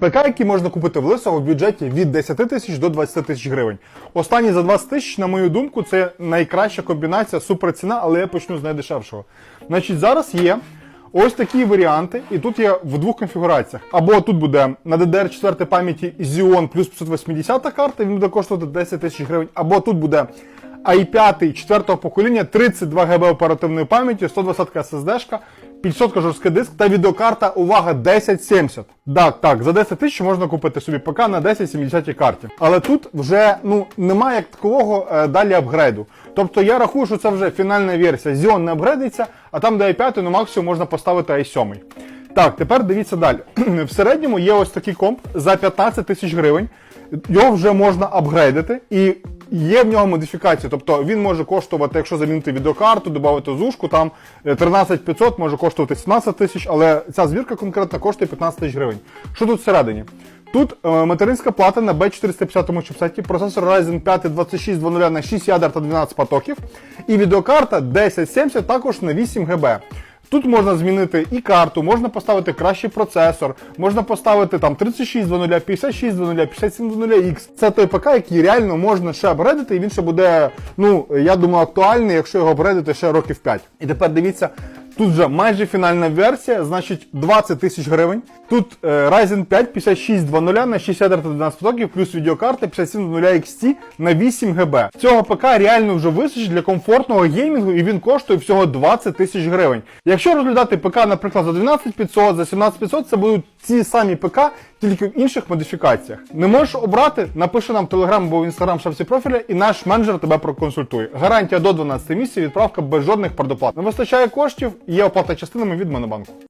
ПК, які можна купити в Лисого в бюджеті від 10 тисяч до 20 тисяч гривень. Останні за 20 тисяч, на мою думку, це найкраща комбінація, суперціна, але я почну з найдешевшого. Значить, зараз є ось такі варіанти, і тут є в двох конфігураціях. Або тут буде на DDR4 пам'яті Xeon плюс 580 карта, він буде коштувати 10 тисяч гривень, або тут буде i5 четвертого покоління, 32 ГБ оперативної пам'яті, 120 SSD, 500 жорсткий диск та відеокарта, увага, 1070. Так, так, за 10 тисяч можна купити собі ПК на 1070 карті. Але тут вже ну немає як такого е, далі апгрейду. Тобто я рахую, що це вже фінальна версія. Xeon не апгрейдиться, а там де i5, ну максимум можна поставити i7. Так, тепер дивіться далі. В середньому є ось такий комп за 15 тисяч гривень. Його вже можна апгрейдити і є в нього модифікації. Тобто він може коштувати, якщо замінити відеокарту, додати зушку, там е, 13500 може коштувати 17 тисяч, але ця звірка конкретно коштує 15 тисяч гривень. Що тут всередині? Тут е, материнська плата на B450 чіпсеті, процесор Ryzen 5 2600 на 6 ядер та 12 потоків, і відеокарта 1070 також на 8 ГБ. Тут можна змінити і карту, можна поставити кращий процесор, можна поставити там 3600, 5600, 5700X. Це той ПК, який реально можна ще обредити, і він ще буде, ну, я думаю, актуальний, якщо його обредити ще років 5. І тепер дивіться, тут вже майже фінальна версія, значить 20 тисяч гривень. Тут е, Ryzen 5 5600 на 6 ядер та 12 потоків, плюс відеокарта 5700 XT на 8 ГБ. Цього ПК реально вже вистачить для комфортного геймінгу, і він коштує всього 20 тисяч гривень. Якщо розглядати ПК, наприклад, за 12500, за 17500, це будуть ці самі ПК, тільки в інших модифікаціях. Не можеш обрати, напиши нам в Telegram або в Instagram шапці профіля, і наш менеджер тебе проконсультує. Гарантія до 12 місяців, відправка без жодних предоплат. Не вистачає коштів, є оплата частинами від Монобанку.